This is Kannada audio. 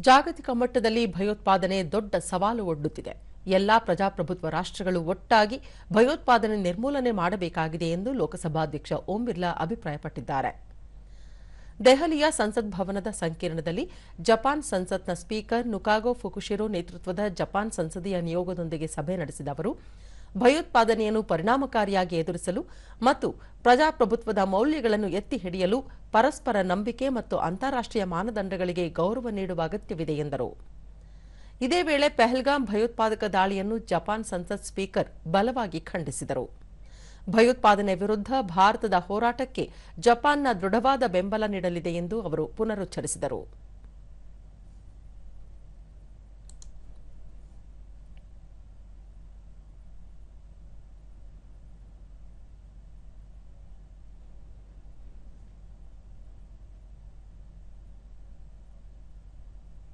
ಜಾಗತಿಕ ಮಟ್ಟದಲ್ಲಿ ಭಯೋತ್ಪಾದನೆ ದೊಡ್ಡ ಸವಾಲು ಒಡ್ಡುತ್ತಿದೆ. ಎಲ್ಲಾ ಪ್ರಜಾಪ್ರಭುತ್ವ ರಾಷ್ಟ್ರಗಳು ಒಟ್ಟಾಗಿ ಭಯೋತ್ಪಾದನೆ ನಿರ್ಮೂಲನೆ ಮಾಡಬೇಕಾಗಿದೆ ಎಂದು ಲೋಕಸಭಾಧ್ಯಕ್ಷ ಓಂ ಬಿರ್ಲಾ ಅಭಿಪ್ರಾಯಪಟ್ಟಿದ್ದಾರೆ. ದೆಹಲಿಯ ಸಂಸತ್ ಭವನದ ಸಂಕೀರ್ಣದಲ್ಲಿ ಜಪಾನ್ ಸಂಸತ್ನ ಸ್ಪೀಕರ್ ನುಕಾಗೋ ಫುಕುಶಿರೋ ನೇತೃತ್ವದ ಜಪಾನ್ ಸಂಸದೀಯ ನಿಯೋಗದೊಂದಿಗೆ ಸಭೆ ನಡೆಸಿದ ಅವರು ಭಯೋತ್ಪಾದನೆಯನ್ನು ಪರಿಣಾಮಕಾರಿಯಾಗಿ ಎದುರಿಸಲು ಮತ್ತು ಪ್ರಜಾಪ್ರಭುತ್ವದ ಮೌಲ್ಯಗಳನ್ನು ಎತ್ತಿ ಹಿಡಿಯಲು ಪರಸ್ಪರ ನಂಬಿಕೆ ಮತ್ತು ಅಂತಾರಾಷ್ಟ್ರೀಯ ಮಾನದಂಡಗಳಿಗೆ ಗೌರವ ನೀಡುವ ಅಗತ್ಯವಿದೆ ಎಂದರು. ಇದೇ ವೇಳೆ ಪೆಹಲ್ಗಾಮ್ ಭಯೋತ್ಪಾದಕ ದಾಳಿಯನ್ನು ಜಪಾನ್ ಸಂಸತ್ ಸ್ಪೀಕರ್ ಬಲವಾಗಿ ಖಂಡಿಸಿದರು. ಭಯೋತ್ಪಾದನೆ ವಿರುದ್ಧ ಭಾರತದ ಹೋರಾಟಕ್ಕೆ ಜಪಾನ್ನ ದೃಢವಾದ ಬೆಂಬಲ ನೀಡಲಿದೆ ಎಂದು ಅವರು ಪುನರುಚ್ಚರಿಸಿದರು.